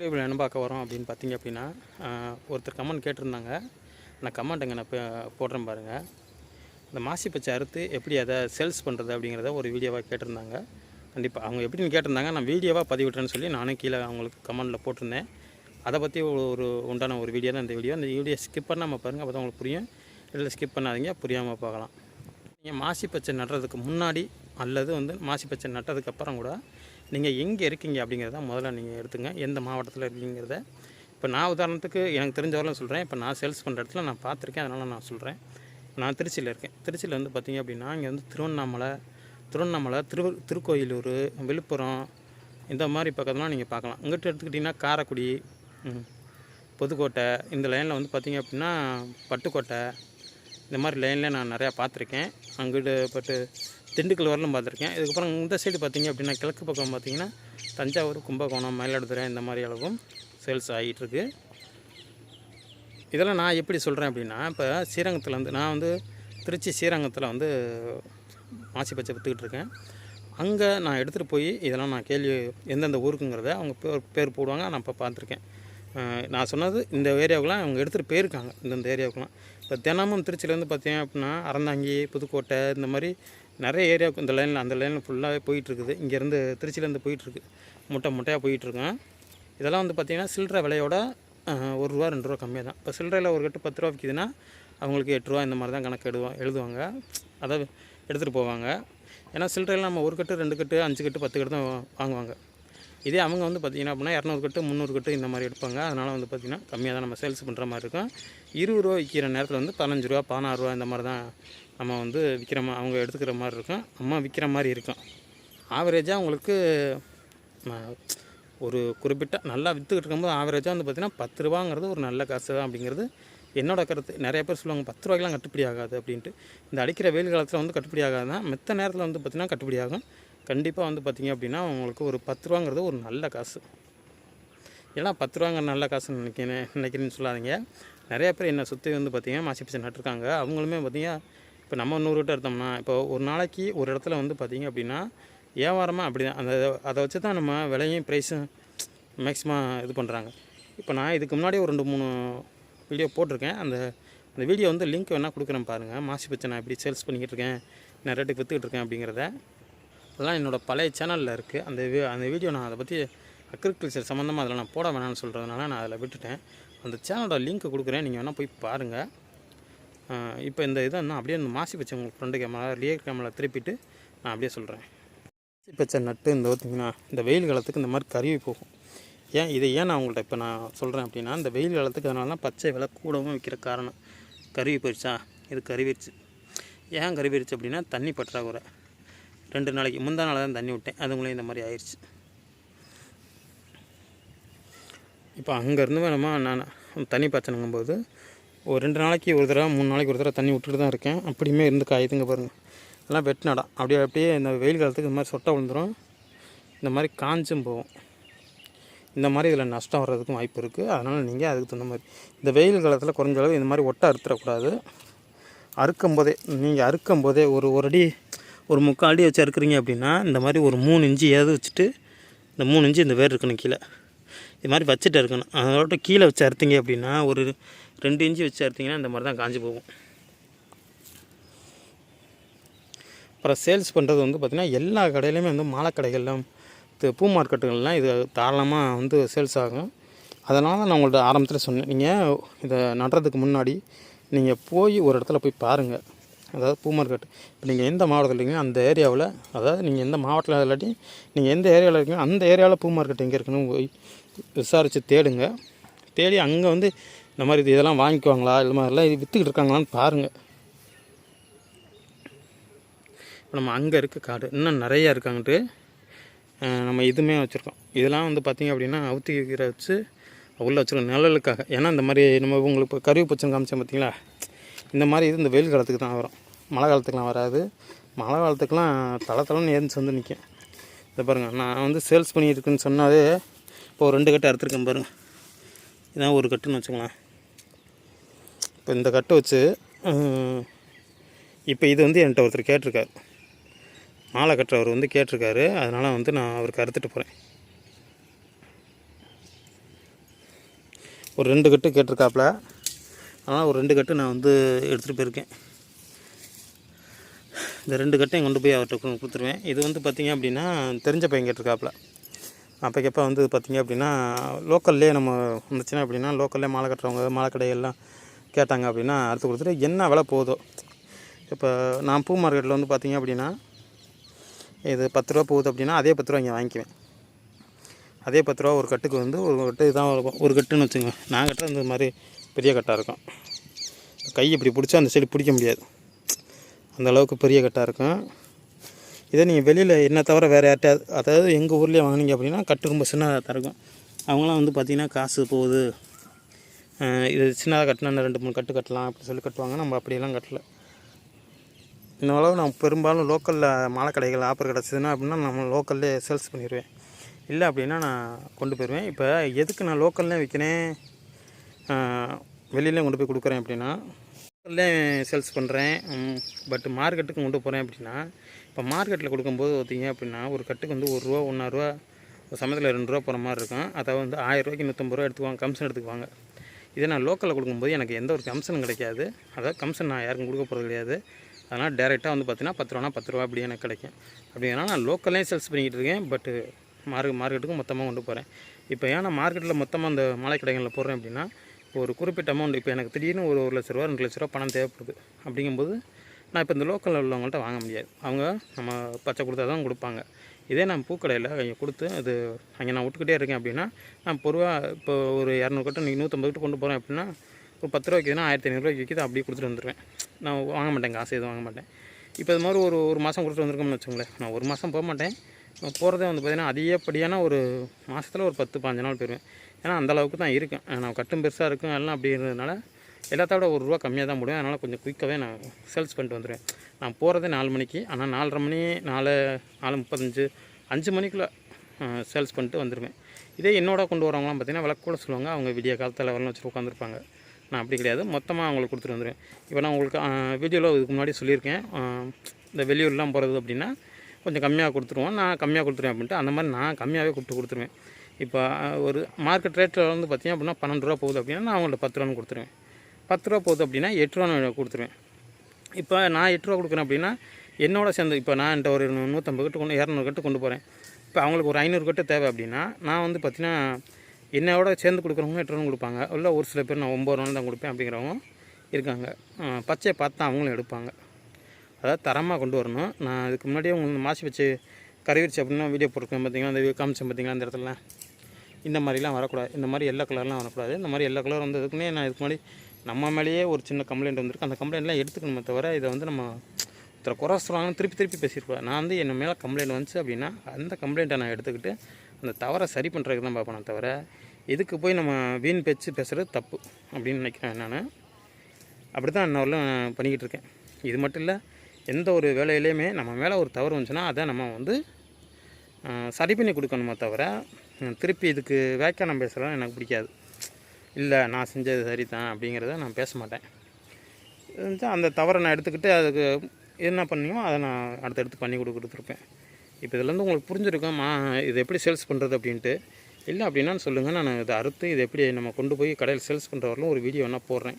வீடியோவில் என்ன பார்க்க வரோம் அப்படின்னு பார்த்தீங்க அப்படின்னா ஒருத்தர் கமெண்ட் கேட்டிருந்தாங்க. நான் கமெண்ட்டுங்க நான் போடுறேன் பாருங்கள் இந்த மாசி பச்சை அறுத்து எப்படி அதை சேல்ஸ் பண்ணுறது அப்படிங்கிறத ஒரு வீடியோவாக கேட்டிருந்தாங்க. கண்டிப்பாக அவங்க எப்படின்னு கேட்டிருந்தாங்க நான் வீடியோவாக பதிவிட்டேன்னு சொல்லி நானும் கீழே அவங்களுக்கு கமெண்டில் போட்டிருந்தேன். அதை பற்றி ஒரு ஒரு உண்டான ஒரு வீடியோ தான் இந்த வீடியோ அந்த வீடியோ ஸ்கிப் பண்ணாமல் பாருங்கள் அப்போ தான் உங்களுக்கு புரியும். இல்லை ஸ்கிப் பண்ணாதீங்க புரியாமல் பார்க்கலாம். நீங்கள் மாசி பச்சை நடுறதுக்கு முன்னாடி அல்லது வந்து மாசி பச்சை நட்டதுக்கப்புறம் கூட நீங்கள் எங்கே இருக்கீங்க அப்படிங்கிறத முதல்ல நீங்கள் எடுத்துங்க. எந்த மாவட்டத்தில் இருக்கீங்கிறத. இப்போ நான் உதாரணத்துக்கு எனக்கு தெரிஞ்சவரெல்லாம் சொல்கிறேன் இப்போ நான் சேல்ஸ் பண்ணுற இடத்துல நான் பார்த்துருக்கேன். அதனால் நான் சொல்கிறேன் நான் திருச்சியில் இருக்கேன். திருச்சியில் வந்து பார்த்திங்க அப்படின்னா இங்கே வந்து திருவண்ணாமலை திருவண்ணாமலை திரு திருக்கோயிலூர் விழுப்புரம் இந்த மாதிரி பக்கத்துலாம் நீங்கள் பார்க்கலாம். இங்கிட்ட எடுத்துக்கிட்டிங்கன்னா காரைக்குடி புதுக்கோட்டை இந்த லைனில் வந்து பார்த்தீங்க அப்படின்னா பட்டுக்கோட்டை இந்த மாதிரி லைனில் நான் நிறையா பார்த்துருக்கேன். அங்கிட்டு பட்டு திண்டுக்கல் வரலும் பார்த்துருக்கேன். இதுக்கப்புறம் இந்த சைடு பார்த்திங்க அப்படின்னா கிழக்கு பக்கம் பார்த்திங்கன்னா தஞ்சாவூர் கும்பகோணம் மயிலாடுதுறை இந்த மாதிரி அளவும் சேல்ஸ் ஆகிட்டுருக்கு இதெல்லாம் நான் எப்படி சொல்கிறேன் அப்படின்னா இப்போ ஸ்ரீரங்கத்தில் வந்து நான் வந்து திருச்சி ஸ்ரீரங்கத்தில் வந்து மாசி பச்சை விற்றுக்கிட்டு இருக்கேன். அங்கே நான் எடுத்துகிட்டு போய் இதெல்லாம் நான் கேள்வி எந்தெந்த ஊருக்குங்கிறத அவங்க பேர் பேர் போடுவாங்க. நான் இப்போ பார்த்துருக்கேன். நான் சொன்னது இந்த ஏரியாவுக்குலாம் அவங்க எடுத்துகிட்டு போயிருக்காங்க. இந்தந்த ஏரியாவுக்குலாம் இப்போ தினமும் திருச்சியிலேருந்து பார்த்தீங்க அப்படின்னா அறந்தாங்கி புதுக்கோட்டை இந்த மாதிரி நிறைய ஏரியாவுக்கு இந்த லைனில் அந்த லைனில் ஃபுல்லாகவே போயிட்டுருக்குது. இங்கேருந்து திருச்சியிலேருந்து போயிட்டுருக்கு. முட்டை முட்டையாக போயிட்டுருக்கேன் இதெல்லாம் வந்து பார்த்திங்கன்னா சில்லற விலையோட ஒரு ரூபா ரெண்டு ரூபா கம்மியாக தான். இப்போ சில்லறையில் ஒரு கட்டு பத்து ரூபா விற்கிதுன்னா அவங்களுக்கு எட்டு ரூபா இந்த மாதிரி தான் கணக்கு எழுதுவா எழுதுவாங்க. அதை எடுத்துகிட்டு போவாங்க. ஏன்னா சில்லறையில் நம்ம ஒரு கட்டு ரெண்டு கட்டு அஞ்சு கட்டு பத்து கட்டு தான் வாங்குவாங்க. இதே அவங்க வந்து பார்த்திங்கன்னா அப்படின்னா இரநூறு கட்டு முந்நூறு கட்டு இந்த மாதிரி எடுப்பாங்க. அதனால் வந்து பார்த்திங்கன்னா கம்மியாக தான் நம்ம சேல்ஸ் பண்ணுற மாதிரி இருக்கும். இருபது ரூபா விற்கிற நேரத்தில் வந்து பதினஞ்சு ரூபா பதினாறு ரூபா இந்த மாதிரி தான் நம்ம வந்து விற்கிற மா அவங்க எடுத்துக்கிற மாதிரி இருக்கும். அம்மா விற்கிற மாதிரி இருக்கும். ஆவரேஜாக உங்களுக்கு ஒரு குறிப்பிட்ட நல்லா விற்றுக்கிட்டு இருக்கும்போது ஆவரேஜாக வந்து பார்த்திங்கன்னா பத்து ரூபாங்கிறது ஒரு நல்ல காசு தான் அப்படிங்கிறது என்னோட கருத்து. நிறைய பேர் சொல்லுவாங்க பத்து ரூபாய்க்கெலாம் கட்டுப்படி ஆகாது அப்படின்ட்டு. இந்த அடிக்கிற வெயில் காலத்தில் வந்து கட்டுப்படி ஆகாது தான் மித்த நேரத்தில் வந்து பார்த்திங்கன்னா கட்டுப்படி ஆகும். கண்டிப்பாக வந்து பார்த்திங்க அப்படின்னா உங்களுக்கு ஒரு பத்து ரூபாங்கிறது ஒரு நல்ல காசு. ஏன்னா பத்து ரூபாங்கிற நல்ல காசுன்னு நினைக்கிறேன் நினைக்கிறேன்னு சொல்லாதீங்க. நிறைய பேர் என்ன சுற்றி வந்து பார்த்திங்கன்னா மாசி பிச்சை நட்டுருக்காங்க. அவங்களுமே பார்த்திங்கன்னா இப்போ நம்ம நூறுகிட்ட எடுத்தோம்னா இப்போ ஒரு நாளைக்கு ஒரு இடத்துல வந்து பார்த்திங்க அப்படின்னா வியாபாரமாக அப்படி தான். அந்த அதை வச்சு தான் நம்ம விலையும் ப்ரைஸும் மேக்ஸிமம் இது பண்ணுறாங்க இப்போ நான் இதுக்கு முன்னாடி ஒரு ரெண்டு மூணு வீடியோ போட்டிருக்கேன். அந்த அந்த வீடியோ வந்து லிங்க் வேணால் கொடுக்குறேன் பாருங்கள் மாசி பிச்சை நான் எப்படி சேல்ஸ் பண்ணிக்கிட்டு இருக்கேன். நான் ரேட்டுக்கு விற்றுக்கிட்டு இருக்கேன் அப்படிங்கிறத. அதெல்லாம் என்னோடய பழைய சேனலில் இருக்குது அந்த அந்த வீடியோ நான் அதை பற்றி அக்ரிகல்ச்சர் சம்மந்தமாக அதில் நான் போட வேணாம்னு சொல்கிறதுனால நான் அதில் விட்டுட்டேன். அந்த சேனலோட லிங்க் கொடுக்குறேன். நீங்கள் வேணால் போய் பாருங்கள் இப்போ இந்த இதை நான் அப்படியே இந்த மாசி பச்சை உங்களுக்கு ஃப்ரெண்டு கேமரா ரியர் கேமரா திருப்பிட்டு நான் அப்படியே சொல்கிறேன் மாசி பச்சை நட்டு இந்த பார்த்திங்கன்னா இந்த வெயில் காலத்துக்கு இந்த மாதிரி கருவி போகும். ஏன் இதை ஏன் நான் உங்கள்கிட்ட இப்போ நான் சொல்கிறேன் அப்படின்னா இந்த வெயில் காலத்துக்கு அதனால தான் பச்சை விலை கூடவும் விற்கிற காரணம். கருவி போயிடுச்சா இது கருவிடுச்சு ஏன் கருவிடுச்சு அப்படின்னா தண்ணி பற்றாக்குறை. ரெண்டு நாளைக்கு முந்தா நாள் தான் தண்ணி விட்டேன். அதுங்களே இந்த மாதிரி ஆயிடுச்சு இப்போ அங்கேருந்து நம்ம நான் தண்ணி பாய்ச்சணுங்கும்போது ஒரு ரெண்டு நாளைக்கு ஒரு தடவை மூணு நாளைக்கு ஒரு தடவை தண்ணி விட்டுட்டு தான் இருக்கேன். அப்படியுமே இருந்து காயுதுங்க பாருங்கள் எல்லாம் வெட்டினடா. நடம் அப்படியே அப்படியே இந்த வெயில் காலத்துக்கு இந்த மாதிரி சொட்டை விழுந்துரும். இந்த மாதிரி காஞ்சும் போகும். இந்த மாதிரி இதில் நஷ்டம் வர்றதுக்கும் வாய்ப்பு இருக்குது அதனால் நீங்கள் அதுக்கு தகுந்த மாதிரி இந்த வெயில் காலத்தில் குறைஞ்ச அளவு இந்த மாதிரி ஒட்டை அறுத்துடக்கூடாது. அறுக்கும் போதே நீங்கள் அறுக்கும் போதே ஒரு ஒரு அடி ஒரு முக்கால் அடி வச்சு அறுக்குறீங்க அப்படின்னா இந்த மாதிரி ஒரு மூணு இன்ச்சு ஏதாவது வச்சுட்டு இந்த மூணு இன்ச்சு இந்த வேர் இருக்கணும் கீழே. இது மாதிரி வச்சுட்டு இருக்கணும். அதோட கீழே வச்சு அறுத்தீங்க அப்படின்னா ஒரு ரெண்டு இன்ச்சு வச்சு அறுத்தீங்கன்னா இந்த மாதிரி தான் காஞ்சி போகும். அப்புறம் சேல்ஸ் பண்ணுறது வந்து பார்த்திங்கன்னா எல்லா கடையிலையுமே வந்து மாலை கடைகள்லாம் பூ மார்க்கெட்டுகள்லாம் இது தாராளமாக வந்து சேல்ஸ் ஆகும். அதனால தான் நான் உங்கள்கிட்ட ஆரம்பத்தில் சொன்னேன். நீங்கள் இதை நடுறதுக்கு முன்னாடி நீங்கள் போய் ஒரு இடத்துல போய் பாருங்கள் அதாவது பூ மார்க்கெட் இப்போ நீங்கள் எந்த மாவட்டத்தில் இருக்கீங்க அந்த ஏரியாவில் அதாவது நீங்கள் எந்த மாவட்டத்தில் இல்லாட்டி நீங்கள் எந்த ஏரியாவில் இருக்கீங்க அந்த ஏரியாவில் பூ மார்க்கெட் எங்கே இருக்குன்னு போய் விசாரித்து தேடுங்க. தேடி அங்கே வந்து இந்த மாதிரி இது இதெல்லாம் வாங்கிக்குவாங்களா இது மாதிரிலாம் இது விற்றுக்கிட்டு இருக்காங்களான்னு பாருங்கள் இப்போ நம்ம அங்கே இருக்க காடு இன்னும் நிறையா இருக்காங்கட்டு நம்ம இதுவுமே வச்சுருக்கோம். இதெல்லாம் வந்து பார்த்திங்க அப்படின்னா அவுத்தி கீரை வச்சு உள்ளே வச்சுருக்கோம் நிழலுக்காக. ஏன்னா இந்த மாதிரி நம்ம உங்களுக்கு இப்போ கருவி பச்சை காமிச்சேன் பார்த்தீங்களா இந்த மாதிரி இது இந்த வெயில் காலத்துக்கு தான் வரும். மழை காலத்துக்குலாம் வராது. மழை காலத்துக்குலாம் தலை தலைன்னு ஏறிச்சு வந்து நிற்கும் இதை பாருங்கள் நான் வந்து சேல்ஸ் பண்ணிட்டு இருக்குன்னு சொன்னாலே இப்போ ஒரு ரெண்டு கட்டு அறுத்துருக்கேன் பாருங்கள் இதான் ஒரு கட்டுன்னு வச்சுக்கலாம் இப்போ இந்த கட்டு வச்சு இப்போ இது வந்து என்கிட்ட ஒருத்தர் கேட்டிருக்காரு. மாலை கட்டுறவர் வந்து கேட்டிருக்காரு. அதனால் வந்து நான் அவருக்கு அறுத்துட்டு போகிறேன் ஒரு ரெண்டு கட்டு கேட்டிருக்காப்புல. அதனால் ஒரு ரெண்டு கட்டு நான் வந்து எடுத்துகிட்டு போயிருக்கேன். இந்த ரெண்டு கட்டையும் கொண்டு போய் அவர்கிட்ட கொடுத்துருவேன். இது வந்து பார்த்திங்க அப்படின்னா தெரிஞ்ச பையன் கேட்டிருக்காப்புல. அப்போக்கப்போ வந்து பார்த்திங்க அப்படின்னா லோக்கல்லே நம்ம வந்துச்சுன்னா அப்படின்னா லோக்கல்லே மாலை கட்டுறவங்க மாலை கடைகள்லாம் கேட்டாங்க அப்படின்னா அறுத்து கொடுத்துட்டு என்ன விலை போகுதோ. இப்போ நான் பூ மார்க்கெட்டில் வந்து பார்த்திங்க அப்படின்னா இது பத்து ரூபா போகுது அப்படின்னா அதே பத்து ரூபா இங்கே வாங்கிக்குவேன். அதே பத்து ரூபா ஒரு கட்டுக்கு வந்து ஒரு கட்டு தான் ஒரு கட்டுன்னு வச்சுங்க நான் கட்டுறது இந்த மாதிரி பெரிய கட்டாக இருக்கும். கை இப்படி பிடிச்சா அந்த சைடு பிடிக்க முடியாது. அந்த அளவுக்கு பெரிய கட்டாக இருக்கும். இதே நீங்கள் வெளியில் என்ன தவிர வேறு யார்ட்டையாவது அதாவது எங்கள் ஊர்லேயே வாங்கினீங்க அப்படின்னா கட்டு ரொம்ப சின்னதாக தான் இருக்கும். அவங்களாம் வந்து பார்த்திங்கன்னா காசு போகுது. இது சின்னதாக கட்டினா ரெண்டு மூணு கட்டு கட்டலாம் அப்படி சொல்லி கட்டுவாங்க. நம்ம அப்படியெல்லாம் கட்டலை. இந்த அளவு நான் பெரும்பாலும் லோக்கலில் மாலை கடைகள் ஆஃபர் கிடச்சிதுன்னா அப்படின்னா நம்ம லோக்கல்லே சேல்ஸ் பண்ணிடுவேன் இல்லை அப்படின்னா நான் கொண்டு போயிடுவேன் இப்போ எதுக்கு நான் லோக்கல்லே விற்கிறேன் வெளியிலையும் கொண்டு போய் கொடுக்குறேன் அப்படின்னா சேல்ஸ் பண்ணுறேன் பட் மார்க்கெட்டுக்கு கொண்டு போகிறேன் அப்படின்னா இப்போ மார்க்கெட்டில் கொடுக்கும்போது பார்த்தீங்க அப்படின்னா ஒரு கட்டுக்கு வந்து ஒரு ரூபா ஒன்றா ஒரு சமயத்தில் ரெண்டு ரூபா போகிற மாதிரி இருக்கும். அதை வந்து ஆயிரரூவாய்க்கு நூற்றம்பது ரூபா எடுத்துக்குவாங்க கமிஷன் எடுத்துக்குவாங்க. இதே நான் லோக்கலில் கொடுக்கும்போது எனக்கு எந்த ஒரு கமிஷனும் கிடைக்காது. அதாவது கமிஷன் நான் யாருக்கும் கொடுக்க போகிறது கிடையாது. அதனால் டேரெக்டாக வந்து பார்த்தீங்கன்னா பத்து ரூபானா பத்து ரூபா அப்படி எனக்கு கிடைக்கும். அப்படிங்கிறனால நான் லோக்கல்லையும் சேல்ஸ் பண்ணிக்கிட்டு இருக்கேன். பட்டு மார்க் மார்க்கெட்டுக்கும் மொத்தமாக கொண்டு போகிறேன் இப்போ ஏன் நான் மார்க்கெட்டில் மொத்தமாக அந்த மாலை கடைகளில் போடுறேன் அப்படின்னா ஒரு குறிப்பிட்ட அமௌண்ட் இப்போ எனக்கு திடீர்னு ஒரு ஒரு லட்ச ரூபா ரெண்டு லட்ச ரூபா பணம் தேவைப்படுது. அப்படிங்கும்போது நான் இப்போ இந்த லோக்கலில் உள்ளவங்கள்ட்ட வாங்க முடியாது. அவங்க நம்ம பச்சை கொடுத்தா தான் கொடுப்பாங்க. இதே நான் பூக்கடையில் அங்கே கொடுத்து அது அங்கே நான் விட்டுக்கிட்டே இருக்கேன் அப்படின்னா நான் பொருவாக இப்போ ஒரு இரநூறு கட்டு நீங்கள் நூற்றம்பது கட்டு கொண்டு போகிறேன் அப்படின்னா ஒரு பத்து ரூபாய்க்கு விற்கிதுன்னா ஆயிரத்தி ஐநூறுரூவாய்க்கு விற்கிது அப்படியே கொடுத்துட்டு வந்துடுவேன் நான் வாங்க மாட்டேன் காசு எதுவும் வாங்க மாட்டேன். இப்போ இது மாதிரி ஒரு ஒரு மாதம் கொடுத்துட்டு வந்திருக்கோம்னு வச்சுங்களேன் நான் ஒரு மாதம் போக மாட்டேன். போகிறதே வந்து பார்த்திங்கன்னா அதிகப்படியான ஒரு மாதத்தில் ஒரு பத்து பாஞ்சு நாள் போயிடுவேன் ஏன்னா அந்த அளவுக்கு தான் இருக்கேன் நான் கட்டும் பெருசாக இருக்கும். எல்லாம் அப்படி இருந்ததுனால எல்லாத்த விட ஒரு ரூபா கம்மியாக தான் முடியும் அதனால் கொஞ்சம் குயிக்காகவே நான் சேல்ஸ் பண்ணிட்டு வந்துடுவேன் நான் போகிறதே நாலு மணிக்கு. ஆனால் நாலரை மணி நாலு நாலு முப்பத்தஞ்சு அஞ்சு மணிக்குள்ளே சேல்ஸ் பண்ணிட்டு வந்துடுவேன் இதே என்னோட கொண்டு வரவங்களாம் பார்த்தீங்கன்னா விளக்கு கூட சொல்லுவாங்க. அவங்க விடிய காலத்தில் வரலாம் வச்சு உட்காந்துருப்பாங்க நான் அப்படி கிடையாது. மொத்தமாக அவங்களுக்கு கொடுத்துட்டு வந்துடுவேன் இப்போ நான் உங்களுக்கு வீடியோவில் இதுக்கு முன்னாடி சொல்லியிருக்கேன். இந்த வெளியூர்லாம் போகிறது அப்படின்னா கொஞ்சம் கம்மியாக கொடுத்துருவோம். நான் கம்மியாக கொடுத்துருவேன் அப்படின்ட்டு அந்த மாதிரி நான் கம்மியாகவே கொடுத்து கொடுத்துருவேன். இப்போ ஒரு மார்க்கெட் ரேட்டில் வந்து பார்த்திங்க அப்படின்னா பன்னெண்டு ரூபா போகுது அப்படின்னா நான் அவங்கள்ட்ட பத்து ரூபான்னு கொடுத்துருவேன். பத்து ரூபா போகுது அப்படின்னா எட்டு ரூபான்னு கொடுத்துருவேன். இப்போ நான் எட்டு ரூபா கொடுக்குறேன் அப்படின்னா என்னோட சேர்ந்து இப்போ நான் என்கிட்ட ஒரு நூற்றம்பது கட்டு கொண்டு இரநூறு கட்டு கொண்டு போகிறேன் இப்போ அவங்களுக்கு ஒரு ஐநூறு கட்டு தேவை அப்படின்னா நான் வந்து பார்த்திங்கன்னா என்னோட சேர்ந்து கொடுக்குறவங்க எட்டு ரூபா கொடுப்பாங்க. இல்லை ஒரு சில பேர் நான் ஒம்பது ரூபா தான் கொடுப்பேன் அப்படிங்கிறவங்க இருக்காங்க. பச்சையை பார்த்து தான் அவங்களும் எடுப்பாங்க. அதாவது தரமாக கொண்டு வரணும். நான் அதுக்கு முன்னாடியே உங்களுக்கு மாசி வச்சு கறி வச்சு அப்படின்னா வீடியோ போட்டிருக்கேன். பார்த்தீங்கன்னா அந்த காமிச்சேன் பார்த்தீங்களா? அந்த இடத்துல இந்த மாதிரிலாம் வரக்கூடாது. இந்த மாதிரி எல்லா கலர்லாம் வரக்கூடாது. இந்த மாதிரி எல்லா கலர் வந்ததுக்குன்னே நான் இதுக்கு முன்னாடி நம்ம மேலேயே ஒரு சின்ன கம்ப்ளைண்ட் வந்திருக்கு. அந்த கம்ப்ளைண்ட்லாம் எடுத்துக்கணுமே தவிர இதை வந்து நம்ம ஒருத்தரை குறை சொல்கிறாங்கன்னு திருப்பி திருப்பி பேசியிருப்பேன் நான் வந்து என் மேலே கம்ப்ளைண்ட் வந்துச்சு அப்படின்னா அந்த கம்ப்ளைண்ட்டை நான் எடுத்துக்கிட்டு அந்த தவறை சரி பண்ணுறதுக்கு தான் பார்ப்பேன் தவிர இதுக்கு போய் நம்ம வீண் பேச்சு பேசுகிறது தப்பு அப்படின்னு நினைக்கிறேன் நான். அப்படி தான் இன்னொருலும் பண்ணிக்கிட்டு இருக்கேன். இது மட்டும் இல்லை எந்த ஒரு வேலையிலையுமே நம்ம மேலே ஒரு தவறு வந்துச்சுன்னா அதை நம்ம வந்து சரி பண்ணி கொடுக்கணுமே தவிர திருப்பி இதுக்கு வேக்கானம் பேசுகிறதா எனக்கு பிடிக்காது. இல்லை நான் செஞ்சது சரி தான் அப்படிங்கிறத நான் பேச மாட்டேன். அந்த தவறை நான் எடுத்துக்கிட்டு அதுக்கு என்ன பண்ணியோ அதை நான் அடுத்தடுத்து பண்ணி கொடு கொடுத்துருப்பேன் இப்போ இதுலேருந்து உங்களுக்கு புரிஞ்சிருக்கும் மா இது எப்படி சேல்ஸ் பண்ணுறது அப்படின்ட்டு. இல்லை அப்படின்னா சொல்லுங்கள் நான் இதை அறுத்து இதை எப்படி நம்ம கொண்டு போய் கடையில் சேல்ஸ் பண்ணுற வரலும் ஒரு வீடியோ வேணால் போடுறேன்.